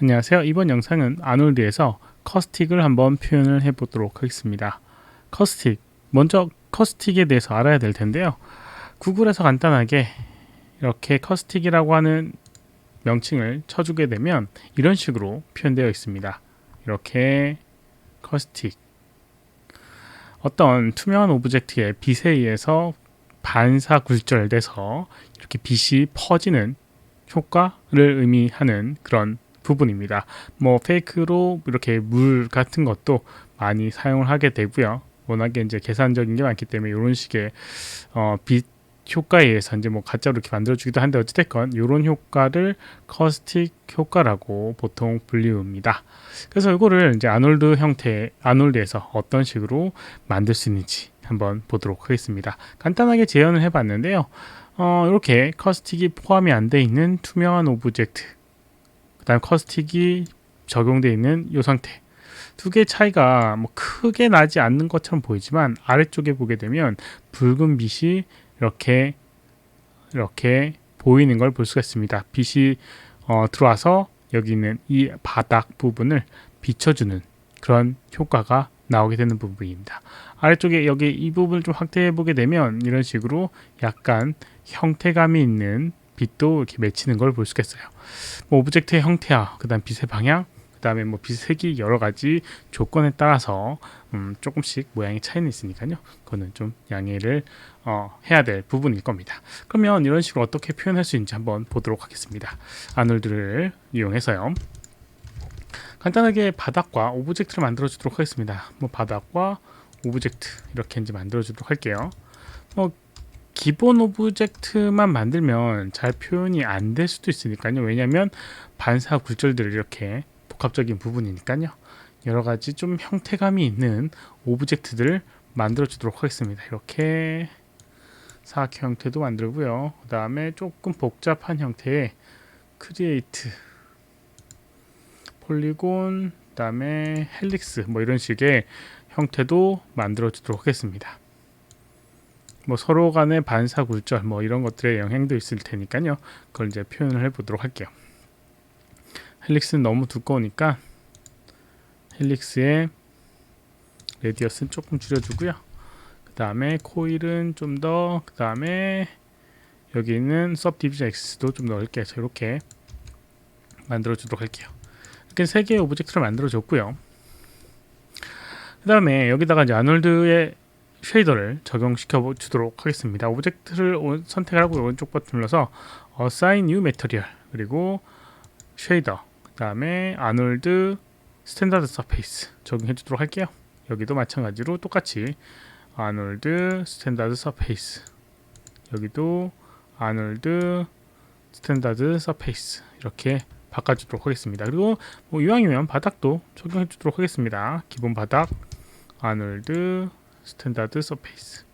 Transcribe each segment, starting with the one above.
안녕하세요. 이번 영상은 아놀드에서 커스틱을 한번 표현을 해보도록 하겠습니다. 커스틱. 먼저 커스틱에 대해서 알아야 될 텐데요. 구글에서 간단하게 이렇게 커스틱이라고 하는 명칭을 쳐주게 되면 이런 식으로 표현되어 있습니다. 이렇게 커스틱. 어떤 투명한 오브젝트의 빛에 의해서 반사 굴절돼서 이렇게 빛이 퍼지는 효과를 의미하는 그런 부분입니다. 뭐 페이크로 이렇게 물 같은 것도 많이 사용을 하게 되고요. 워낙에 이제 계산적인 게 많기 때문에 이런 식의 어, 빛 효과에 의해서 이제 뭐 가짜로 이렇게 만들어주기도 한데 어찌됐건 이런 효과를 커스틱 효과라고 보통 불리웁니다. 그래서 이거를 이제 아놀드 형태, 아놀드에서 어떤 식으로 만들 수 있는지 한번 보도록 하겠습니다. 간단하게 재현을 해봤는데요. 어, 이렇게 커스틱이 포함이 안 돼 있는 투명한 오브젝트 그 다음 커스틱이 적용되어 있는 이 상태 두 개의 차이가 뭐 크게 나지 않는 것처럼 보이지만 아래쪽에 보게 되면 붉은 빛이 이렇게 이렇게 보이는 걸 볼 수가 있습니다. 빛이 어, 들어와서 여기 있는 이 바닥 부분을 비춰주는 그런 효과가 나오게 되는 부분입니다. 아래쪽에 여기 이 부분을 좀 확대해 보게 되면 이런 식으로 약간 형태감이 있는 빛도 이렇게 맺히는 걸 볼 수가 있어요. 뭐 오브젝트의 형태와 그다음 빛의 방향, 그다음에 뭐 빛의 색이 여러 가지 조건에 따라서 음, 조금씩 모양이 차이는 있으니까요. 그거는 좀 양해를 어, 해야 될 부분일 겁니다. 그러면 이런 식으로 어떻게 표현할 수 있는지 한번 보도록 하겠습니다. 아놀드를 이용해서요. 간단하게 바닥과 오브젝트를 만들어 주도록 하겠습니다. 뭐 바닥과 오브젝트 이렇게 이제 만들어 주도록 할게요. 뭐 기본 오브젝트만 만들면 잘 표현이 안 될 수도 있으니까요. 왜냐하면 반사 굴절들을 이렇게 복합적인 부분이니까요. 여러 가지 좀 형태감이 있는 오브젝트들을 만들어 주도록 하겠습니다. 이렇게 사각형 형태도 만들고요. 그 다음에 조금 복잡한 형태의 크리에이트 폴리곤 그 다음에 헬릭스 뭐 이런 식의 형태도 만들어 주도록 하겠습니다. 뭐 서로 간의 반사 굴절 뭐 이런 것들의 영향도 있을 테니까요. 그걸 이제 표현을 해 보도록 할게요. 헬릭스는 너무 두꺼우니까 헬릭스의 레디어스는 조금 줄여주고요. 그 다음에 코일은 좀 더, 그 다음에 여기 있는 subdivision x도 좀 넓게 해서 이렇게 만들어 주도록 할게요. 이렇게 세 개의 오브젝트를 만들어 줬고요. 그 다음에 여기다가 이제 아놀드의 쉐이더를 적용시켜 주도록 하겠습니다. 오브젝트를 선택을 하고 오른쪽 버튼 눌러서 Assign New Material 그리고 쉐이더 그 다음에 아놀드 스탠다드 서페이스 적용해 주도록 할게요. 여기도 마찬가지로 똑같이 아놀드 스탠다드 서페이스 여기도 아놀드 스탠다드 서페이스 이렇게 바꿔주도록 하겠습니다. 그리고 뭐 이왕이면 바닥도 적용해 주도록 하겠습니다. 기본 바닥 아놀드 스탠다드 서페이스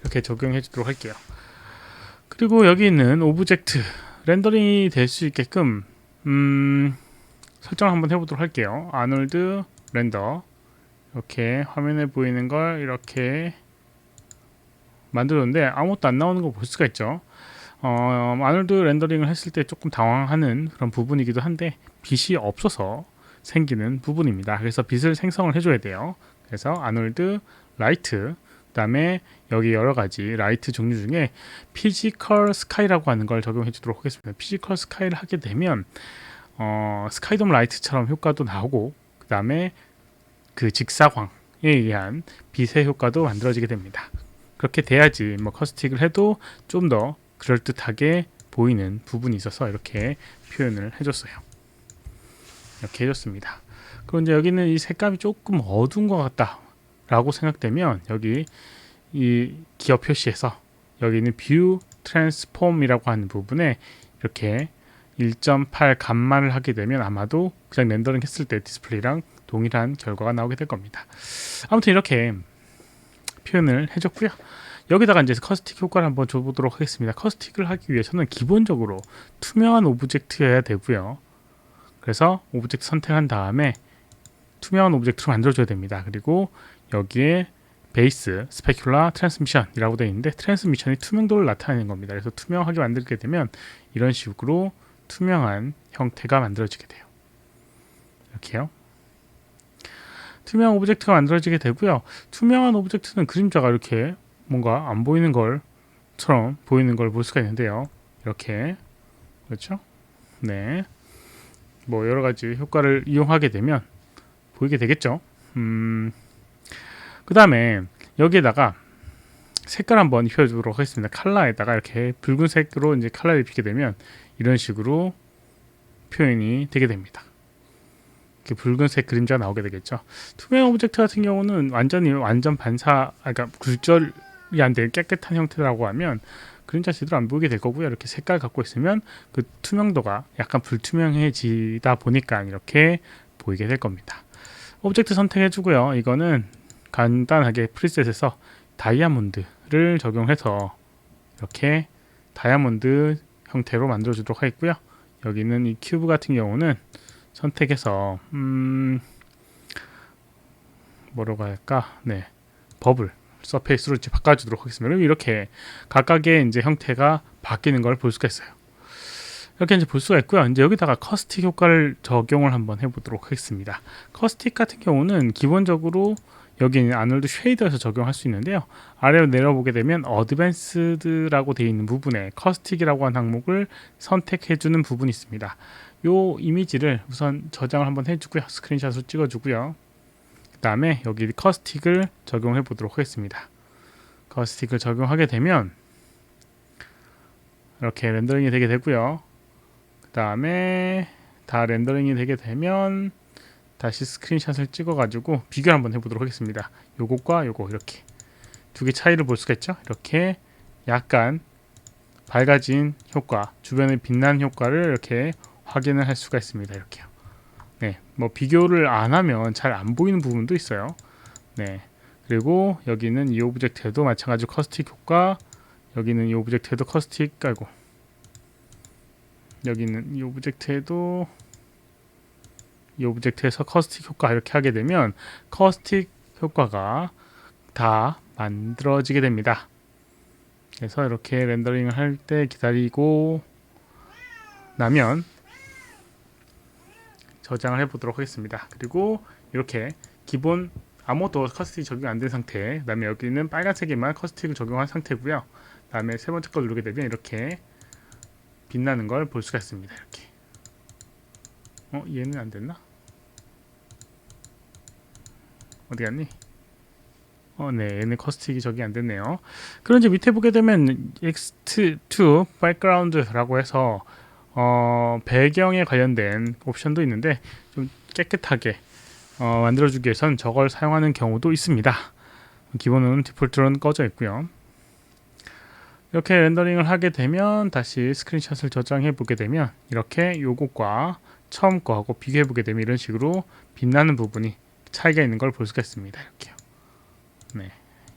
이렇게 적용해 주도록 할게요. 그리고 여기 있는 오브젝트 렌더링이 될 수 있게끔 음, 설정 한번 해보도록 할게요. 아놀드 렌더 이렇게 화면에 보이는 걸 이렇게 만들었는데 아무것도 안 나오는 거 볼 수가 있죠. 어, 아놀드 렌더링을 했을 때 조금 당황하는 그런 부분이기도 한데 빛이 없어서 생기는 부분입니다. 그래서 빛을 생성을 해줘야 돼요. 그래서 아놀드 라이트 그다음에 여기 여러 가지 라이트 종류 중에 피지컬 스카이라고 하는 걸 적용해 주도록 하겠습니다. 피지컬 스카이를 하게 되면 어, 스카이돔 라이트처럼 효과도 나오고 그다음에 그 직사광에 의한 빛의 효과도 만들어지게 됩니다. 그렇게 돼야지 뭐 커스틱을 해도 좀 더 그럴듯하게 보이는 부분이 있어서 이렇게 표현을 해줬어요. 이렇게 해줬습니다. 이제 여기는 이 색감이 조금 어두운 것 같다. 라고 생각되면 여기 이 기업 표시에서 여기 있는 뷰 트랜스폼이라고 하는 부분에 이렇게 1.8 감마를 하게 되면 아마도 그냥 렌더링 했을 때 디스플레이랑 동일한 결과가 나오게 될 겁니다. 아무튼 이렇게 표현을 해줬고요. 여기다가 이제 커스틱 효과를 한번 줘보도록 하겠습니다. 커스틱을 하기 위해서는 기본적으로 투명한 오브젝트여야 되고요. 그래서 오브젝트 선택한 다음에 투명한 오브젝트로 만들어줘야 됩니다. 그리고 여기에 베이스 스페큘라 트랜스미션이라고 되어 있는데 트랜스미션이 투명도를 나타내는 겁니다. 그래서 투명하게 만들게 되면 이런 식으로 투명한 형태가 만들어지게 돼요. 이렇게요. 투명 오브젝트가 만들어지게 되고요. 투명한 오브젝트는 그림자가 이렇게 뭔가 안 보이는 걸처럼 보이는 걸 볼 수가 있는데요. 이렇게 그렇죠? 네. 뭐 여러 가지 효과를 이용하게 되면 보이게 되겠죠. 음. 그 다음에 여기에다가 색깔 한번 입혀주도록 하겠습니다. 칼라에다가 이렇게 붉은색으로 이제 칼라를 입히게 되면 이런 식으로 표현이 되게 됩니다. 이렇게 붉은색 그림자가 나오게 되겠죠. 투명 오브젝트 같은 경우는 완전히 완전 반사, 아, 그러니까 굴절이 안될 깨끗한 형태라고 하면 그림자 제대로 안 보이게 될 거고요. 이렇게 색깔 갖고 있으면 그 투명도가 약간 불투명해지다 보니까 이렇게 보이게 될 겁니다. 오브젝트 선택해주고요. 이거는 간단하게 프리셋에서 다이아몬드를 적용해서 이렇게 다이아몬드 형태로 만들어 주도록 하겠고요. 여기는 이 큐브 같은 경우는 선택해서 음 뭐라고 할까? 네. 버블 서페이스로 이제 바꿔 주도록 하겠습니다. 그럼 이렇게 각각의 이제 형태가 바뀌는 걸 볼 수가 있어요. 이렇게 이제 볼 수가 있고요. 이제 여기다가 커스틱 효과를 적용을 한번 해보도록 하겠습니다. 커스틱 같은 경우는 기본적으로 여기 있는 아놀드 쉐이더에서 적용할 수 있는데요. 아래로 내려보게 되면 어드밴스드라고 되어 있는 부분에 커스틱이라고 하는 항목을 선택해주는 부분이 있습니다. 요 이미지를 우선 저장을 한번 해주고요. 스크린샷으로 찍어주고요. 그 다음에 여기 커스틱을 적용해 보도록 하겠습니다. 커스틱을 적용하게 되면 이렇게 렌더링이 되게 되고요. 그 다음에 다 렌더링이 되게 되면 다시 스크린샷을 찍어 가지고 비교를 한번 해보도록 하겠습니다. 요것과 요거 이렇게 두 개 차이를 볼 수가 있죠. 이렇게 약간 밝아진 효과, 주변에 빛난 효과를 이렇게 확인을 할 수가 있습니다. 이렇게요. 네, 뭐 비교를 안 하면 잘 안 보이는 부분도 있어요. 네, 그리고 여기는 이 오브젝트에도 마찬가지로 커스틱 효과, 여기는 이 오브젝트에도 커스틱 깔고, 여기는 이 오브젝트에도 이 오브젝트에서 커스틱 효과 이렇게 하게 되면 커스틱 효과가 다 만들어지게 됩니다. 그래서 이렇게 렌더링을 할 때 기다리고 나면 저장을 해보도록 하겠습니다. 그리고 이렇게 기본 아무것도 커스틱 적용 안 된 상태 그 다음에 여기는 빨간색에만 커스틱을 적용한 상태고요. 그 다음에 세 번째 걸 누르게 되면 이렇게 빛나는 걸 볼 수가 있습니다. 이렇게 어 얘는 안 됐나? 어디 갔니? 어, 네, 얘는 커스틱이 적이 안 됐네요. 이제 밑에 보게 되면 X2 background라고 해서 어, 배경에 관련된 옵션도 있는데 좀 깨끗하게 어, 만들어주기 위해선 저걸 사용하는 경우도 있습니다. 기본은 디폴트로는 꺼져 있고요. 이렇게 렌더링을 하게 되면 다시 스크린샷을 저장해 보게 되면 이렇게 요것과 처음 거하고 비교해 보게 되면 이런 식으로 빛나는 부분이 차이가 있는 걸 볼 수가 있습니다. 이렇게요. 네.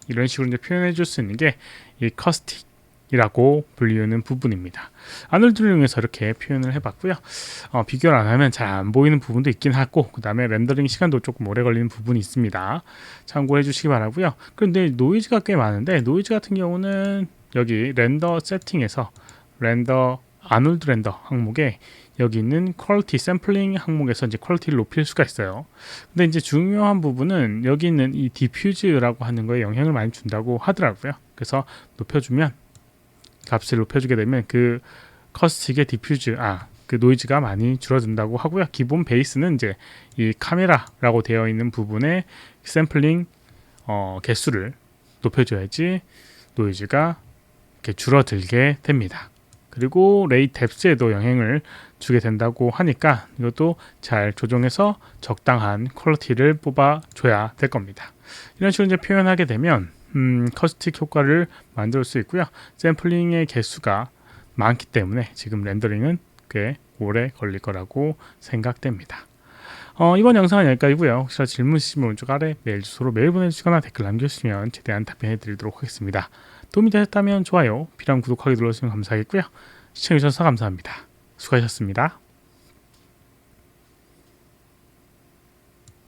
이런 식으로 이제 표현해 줄 수 있는 게 이 커스틱 이라고 불리우는 부분입니다. 아놀드를 이용해서 이렇게 표현을 해봤고요. 어, 비교를 안 하면 잘 안 보이는 부분도 있긴 하고 그 다음에 렌더링 시간도 조금 오래 걸리는 부분이 있습니다. 참고해 주시기 바라고요. 그런데 노이즈가 꽤 많은데 노이즈 같은 경우는 여기 렌더 세팅에서 렌더 아놀드 렌더 항목에 여기 있는 퀄리티 샘플링 항목에서 이제 퀄리티를 높일 수가 있어요. 근데 이제 중요한 부분은 여기 있는 이 디퓨즈라고 하는 거에 영향을 많이 준다고 하더라고요. 그래서 높여주면 값을 높여주게 되면 그 커스틱의 디퓨즈 아 그 노이즈가 많이 줄어든다고 하고요. 기본 베이스는 이제 이 카메라라고 되어 있는 부분에 샘플링 어, 개수를 높여줘야지 노이즈가 이렇게 줄어들게 됩니다. 그리고 레이 뎁스에도 영향을 주게 된다고 하니까 이것도 잘 조정해서 적당한 퀄리티를 뽑아줘야 될 겁니다. 이런 식으로 이제 표현하게 되면 음, 커스틱 효과를 만들 수 있고요. 샘플링의 개수가 많기 때문에 지금 렌더링은 꽤 오래 걸릴 거라고 생각됩니다. 어, 이번 영상은 여기까지고요. 혹시 질문 있으시면 오른쪽 아래 메일 주소로 메일 보내주시거나 댓글 남겨주시면 최대한 답변해 드리도록 하겠습니다. 도움이 되셨다면 좋아요, 필요한 구독하기 눌러주시면 감사하겠고요. 시청해주셔서 감사합니다. 수고하셨습니다.